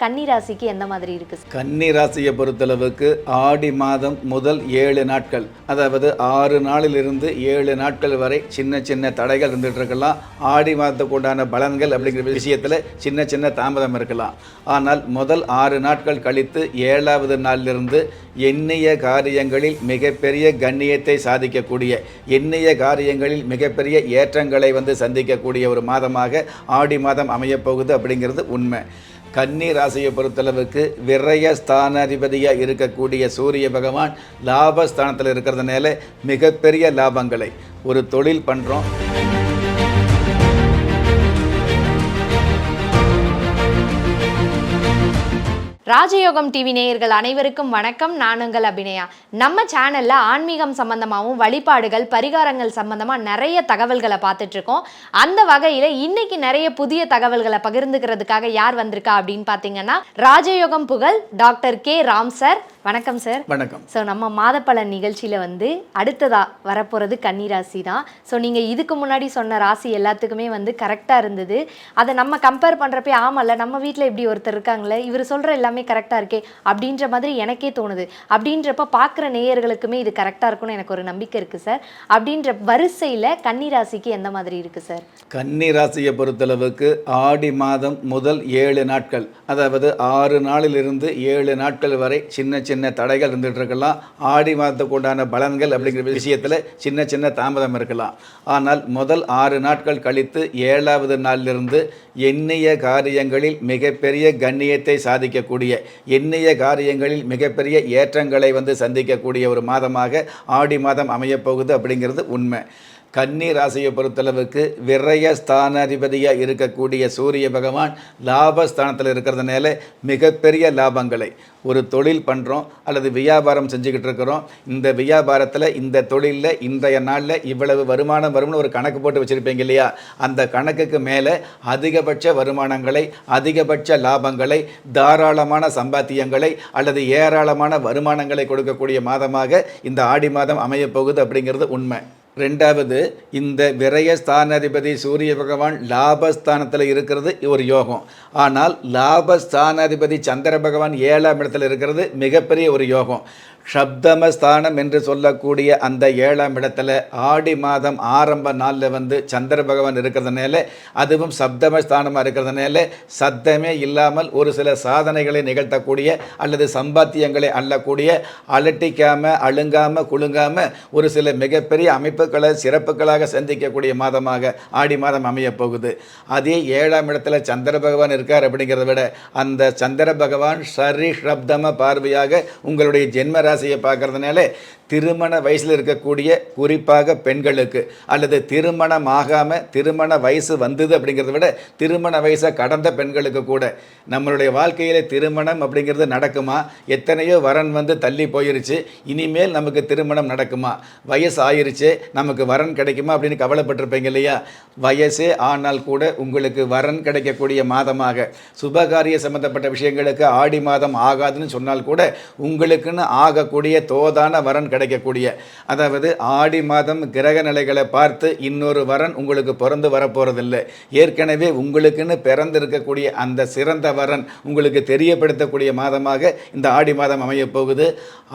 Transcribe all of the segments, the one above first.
கன்னி ராசிக்கு எந்த மாதிரி இருக்கு? கன்னி ராசியை பொறுத்தளவுக்கு ஆடி மாதம் முதல் ஏழு நாட்கள் அதாவது ஆறு நாளிலிருந்து ஏழு நாட்கள் வரை சின்ன சின்ன தடைகள் இருந்துகிட்டு இருக்கலாம் ஆடி மாதத்துக்கு உண்டான பலன்கள் அப்படிங்கிற விஷயத்தில் சின்ன சின்ன தாமதம் இருக்கலாம். ஆனால் முதல் ஆறு நாட்கள் கழித்து ஏழாவது நாளிலிருந்து எண்ணிய காரியங்களில் மிகப்பெரிய கண்ணியத்தை சாதிக்கக்கூடிய எண்ணிய காரியங்களில் மிகப்பெரிய ஏற்றங்களை வந்து சந்திக்கக்கூடிய ஒரு மாதமாக ஆடி மாதம் அமையப்போகுது அப்படிங்கிறது உண்மை. கன்னி ராசியை பொறுத்தளவுக்கு விரய ஸ்தானாதிபதியாக இருக்கக்கூடிய சூரிய பகவான் லாபஸ்தானத்தில் இருக்கிறதுனால மிகப்பெரிய லாபங்களை ஒரு தொழில் பண்ணுறோம் ராஜயோகம் டிவி நேயர்கள் அனைவருக்கும் வணக்கம். நான் உங்கள் அபிநயா. நம்ம சேனல்ல ஆன்மீகம் சம்பந்தமாகவும் வழிபாடுகள் பரிகாரங்கள் சம்பந்தமா நிறைய தகவல்களை பார்த்துட்டு இருக்கோம் அந்த வகையில இன்னைக்கு நிறைய புதிய தகவல்களை பகிர்ந்துக்கிறதுக்காக யார் வந்திருக்கா அப்படின்னு பார்த்தீங்கன்னா ராஜயோகம் புகழ் டாக்டர் கே. ராம் சார். வணக்கம் சார். வணக்கம். ஸோ நம்ம மாதப்பலன் நிகழ்ச்சியில் வந்து அடுத்ததா வரப்போகிறது கன்னி ராசி தான். ஸோ நீங்கள் இதுக்கு முன்னாடி சொன்ன ராசி எல்லாத்துக்குமே வந்து கரெக்டாக இருந்தது. அதை நம்ம கம்பேர் பண்ணுறப்ப ஆமாம்ல நம்ம வீட்டில் இப்படி ஒருத்தர் இருக்காங்களே இவர் சொல்கிற எல்லாமே கரெக்டாக இருக்கே அப்படின்ற மாதிரி எனக்கே தோணுது. அப்படின்றப்ப பார்க்குற நேயர்களுக்குமே இது கரெக்டாக இருக்கும்னு எனக்கு ஒரு நம்பிக்கை இருக்குது சார் அப்படின்ற வரிசையில் கன்னிராசிக்கு எந்த மாதிரி இருக்குது சார் கன்னிராசியை பொறுத்தளவுக்கு ஆடி மாதம் முதல் ஏழு நாட்கள் அதாவது ஆறு நாளிலிருந்து ஏழு நாட்கள் வரை சின்ன சின்ன தடைகள் இருந்துகிட்டு இருக்கலாம். ஆடி மாதத்துக்கு உண்டான பலன்கள் அப்படிங்கிற விஷயத்தில் சின்ன சின்ன தாமதம் இருக்கலாம். ஆனால் முதல் ஆறு நாட்கள் கழித்து ஏழாவது நாளிலிருந்து எண்ணிய காரியங்களில் மிகப்பெரிய கண்ணியத்தை சாதிக்கக்கூடிய எண்ணிய காரியங்களில் மிகப்பெரிய ஏற்றங்களை வந்து சந்திக்கக்கூடிய ஒரு மாதமாக ஆடி மாதம் அமையப்போகுது அப்படிங்கிறது உண்மை. கன்னி ராசியை பொறுத்தளவுக்கு விரய ஸ்தானாதிபதியாக இருக்கக்கூடிய சூரிய பகவான் லாபஸ்தானத்தில் இருக்கிறதுனால மிகப்பெரிய லாபங்களை ஒரு தொழில் பண்ணுறோம் அல்லது வியாபாரம் செஞ்சுக்கிட்டு இருக்கிறோம். இந்த வியாபாரத்தில் இந்த தொழிலில் இன்றைய நாளில் இவ்வளவு வருமானம் வரும்னு ஒரு கணக்கு போட்டு வச்சுருப்பீங்க இல்லையா? அந்த கணக்குக்கு மேலே அதிகபட்ச வருமானங்களை அதிகபட்ச லாபங்களை தாராளமான சம்பாத்தியங்களை அல்லது ஏராளமான வருமானங்களை கொடுக்கக்கூடிய மாதமாக இந்த ஆடி மாதம் அமையப்போகுது அப்படிங்கிறது உண்மை. ரெண்டாவது இந்த விரய ஸ்தானாதிபதி சூரிய பகவான் லாபஸ்தானத்தில் இருக்கிறது ஒரு யோகம். ஆனால் லாபஸ்தானாதிபதி சந்திர பகவான் ஏழாம் இடத்துல இருக்கிறது மிகப்பெரிய ஒரு யோகம். சப்தமஸ்தானம் என்று சொல்லக்கூடிய அந்த ஏழாம் இடத்துல ஆடி மாதம் ஆரம்ப நாளில் வந்து சந்திர பகவான் இருக்கிறதுனால அதுவும் சப்தமஸ்தானமாக இருக்கிறதுனால சத்தமே இல்லாமல் ஒரு சில சாதனைகளை நிகழ்த்தக்கூடிய அல்லது சம்பாத்தியங்களை அள்ளக்கூடிய அலட்டிக்காமல் அழுங்காமல் குலுங்காம ஒரு சில மிகப்பெரிய அமைப்புகளை சிறப்புகளாக சந்திக்கக்கூடிய மாதமாக ஆடி மாதம் அமைய போகுது. அதே ஏழாம் இடத்துல சந்திர பகவான் இருக்கார் அப்படிங்கிறத விட அந்த சந்திர பகவான் சரி ஷப்தம பார்வையாக உங்களுடைய ஜென்ம ராசியை பார்க்கறதுனால திருமண வயசில் இருக்கக்கூடிய குறிப்பாக பெண்களுக்கு அல்லது திருமணம் ஆகாமல் திருமண வயசு வந்தது அப்படிங்கிறத விட திருமண வயசை கடந்த பெண்களுக்கு கூட. நம்மளுடைய வாழ்க்கையில் திருமணம் அப்படிங்கிறது நடக்குமா? எத்தனையோ வரன் வந்து தள்ளி போயிருச்சு. இனிமேல் நமக்கு திருமணம் நடக்குமா? வயசு ஆயிருச்சு. நமக்கு வரன் கிடைக்குமா அப்படின்னு கவலைப்பட்டிருப்பீங்க இல்லையா? வயசே ஆனால் கூட உங்களுக்கு வரன் கிடைக்கக்கூடிய மாதமாக. சுபகாரிய சம்பந்தப்பட்ட விஷயங்களுக்கு ஆடி மாதம் ஆகாதுன்னு சொன்னால் கூட உங்களுக்குன்னு ஆகக்கூடிய தோதான வரன் கிடைக்கக்கூடிய அதாவது ஆடி மாதம் கிரக நிலைகளை பார்த்து இன்னொரு வரன் உங்களுக்கு பிறந்து வரப்போறதில்லை. ஏற்கனவே உங்களுக்குன்னு பிறந்திருக்கக்கூடிய அந்த சிறந்த வரன் உங்களுக்கு தெரியப்படுத்தக்கூடிய மாதமாக இந்த ஆடி மாதம் அமையப்போகுது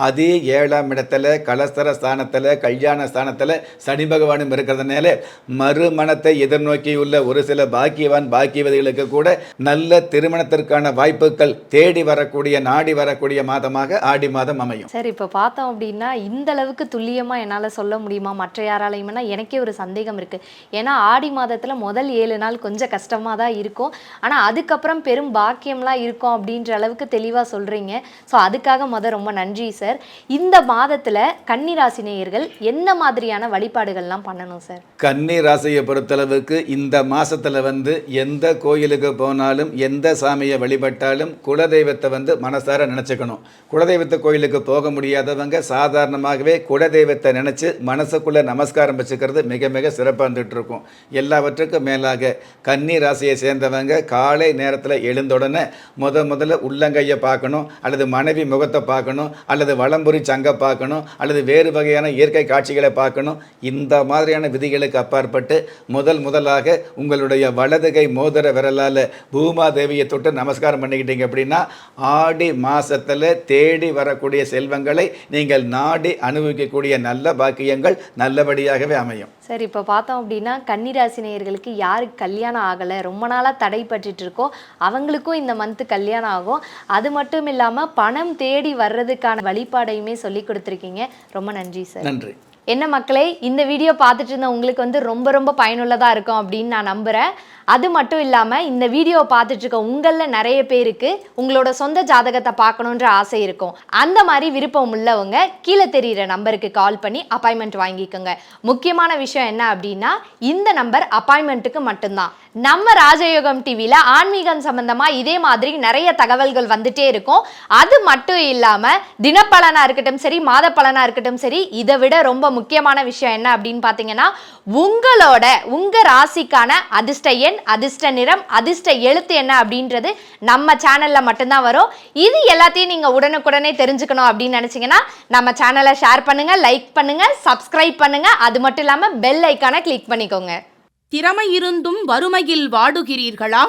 அதே ஏழாம் இடத்துல கலஸ்தர ஸ்தானத்தில் கல்யாண ஸ்தானத்தில் சனி பகவானும் இருக்கிறதுனால மறுமணத்தை எதிர்நோக்கியுள்ள ஒரு சில பாக்கியவான் பாக்கியவதிகளுக்கு கூட நல்ல திருமணத்திற்கான வாய்ப்புகள் தேடி வரக்கூடிய நாடி வரக்கூடிய மாதமாக ஆடி மாதம் அமையும். சரி இப்போ பார்த்தோம் அப்படின்னா இந்த அளவுக்கு துல்லியமாக என்னால் சொல்ல முடியுமா? மற்ற யாராலையுமேனா எனக்கே ஒரு சந்தேகம் இருக்குது ஏன்னா ஆடி மாதத்தில் முதல் ஏழு நாள் கொஞ்சம் கஷ்டமாக தான் இருக்கும். ஆனால் அதுக்கப்புறம் பெரும் பாக்கியம்லாம் இருக்கும் அப்படின்ற அளவுக்கு தெளிவாக சொல்கிறீங்க ஸோ அதுக்காக முதல் ரொம்ப நன்றி சார். இந்த மாதத்தில் கன்னிராசி நேயர்கள் என்ன மாதிரியான வழிபாடுகள்லாம் பண்ணணும் சார்? கன்னி ராசியை பொறுத்தளவுக்கு இந்த மாதத்தில் வந்து எந்த கோயிலுக்கு போனாலும் எந்த சாமியை வழிபட்டாலும் குலதெய்வத்தை வந்து மனசார நினச்சிக்கணும். குலதெய்வத்தை கோயிலுக்கு போக முடியாதவங்க சாதாரண காரணமாகவே குலதெய்வத்தை நினச்சி மனசுக்குள்ளே நமஸ்காரம் வச்சுக்கிறது மிக மிக சிறப்பாக இருந்துகிட்டு இருக்கும் எல்லாவற்றுக்கும் மேலாக கன்னி ராசியை சேர்ந்தவங்க காலை நேரத்தில் எழுந்தவுடனே முத முதல்ல உள்ளங்கையை பார்க்கணும் அல்லது மனைவி முகத்தை பார்க்கணும் அல்லது வளம்புரி சங்கை பார்க்கணும் அல்லது வேறு வகையான இயற்கை காட்சிகளை பார்க்கணும். இந்த மாதிரியான விதிகளுக்கு அப்பாற்பட்டு முதல் முதலாக உங்களுடைய வலதுகை மோதிர விரலால் பூமாதேவியை தொட்டு நமஸ்காரம் பண்ணிக்கிட்டீங்க அப்படின்னா ஆடி மாதத்தில் தேடி வரக்கூடிய செல்வங்களை நீங்கள் நாடி அனுபவிக்கக்கூடிய நல்ல பாக்கியங்கள் நல்லபடியாகவே அமையும். சார் இப்போ பார்த்தோம் அப்படின்னா கன்னிராசி நேயர்களுக்கு யாருக்கு கல்யாணம் ஆகலை? ரொம்ப நாளாக தடைப்பட்டுட்டு இருக்கோ அவங்களுக்கும் இந்த மந்த்து கல்யாணம் ஆகும். அது மட்டும் இல்லாமல் பணம் தேடி வர்றதுக்கான வழிபாடையுமே சொல்லி கொடுத்துருக்கீங்க. ரொம்ப நன்றி சார். நன்றி. என்ன மக்களே இந்த வீடியோ பார்த்துட்டு இருந்த உங்களுக்கு வந்து ரொம்ப ரொம்ப பயனுள்ளதாக இருக்கும் அப்படின்னு நான் நம்புகிறேன் அது மட்டும் இல்லாமல் இந்த வீடியோவை பார்த்துட்ருக்க உங்களில் நிறைய பேருக்கு உங்களோட சொந்த ஜாதகத்தை பார்க்கணுன்ற ஆசை இருக்கும். அந்த மாதிரி விருப்பம் உள்ளவங்க கீழே தெரிகிற நம்பருக்கு கால் பண்ணி அப்பாயின்மெண்ட் வாங்கிக்கோங்க. முக்கியமான விஷயம் என்ன அப்படின்னா இந்த நம்பர் அப்பாயின்மெண்ட்டுக்கு மட்டும்தான். நம்ம ராஜயோகம் டிவியில் ஆன்மீகம் சம்பந்தமாக இதே மாதிரி நிறைய தகவல்கள் வந்துட்டே இருக்கும். அது மட்டும் இல்லாமல் தினப்பலனாக இருக்கட்டும் சரி மாத பலனாக இருக்கட்டும் சரி இதை விட ரொம்ப முக்கியமான விஷயம் என்ன அப்படின்னு பார்த்தீங்கன்னா உங்களோட உங்கள் ராசிக்கான அதிர்ஷ்ட எண் அதிர்ஷ்ட நிறம் அதிர்ஷ்ட எழுத்து என்ன அப்படின்றது நம்ம சேனலில் மட்டும்தான் வரும். இது எல்லாத்தையும் நீங்கள் உடனுக்குடனே தெரிஞ்சுக்கணும் அப்படின்னு நினச்சிங்கன்னா நம்ம சேனலை ஷேர் பண்ணுங்கள் லைக் பண்ணுங்கள் சப்ஸ்கிரைப் பண்ணுங்கள் அது மட்டும் இல்லாமல் பெல் ஐக்கானை கிளிக் பண்ணிக்கோங்க. திறமை இருந்தும் வறுமையில் வாடுகிறீர்களா?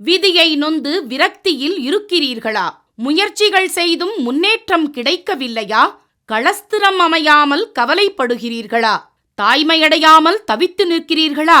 விதியை நொந்து விரக்தியில் இருக்கிறீர்களா? முயற்சிகள் செய்தும் முன்னேற்றம் கிடைக்கவில்லையா? களஸ்திரம் அமையாமல் கவலைப்படுகிறீர்களா? தாய்மையடையாமல் தவித்து நிற்கிறீர்களா?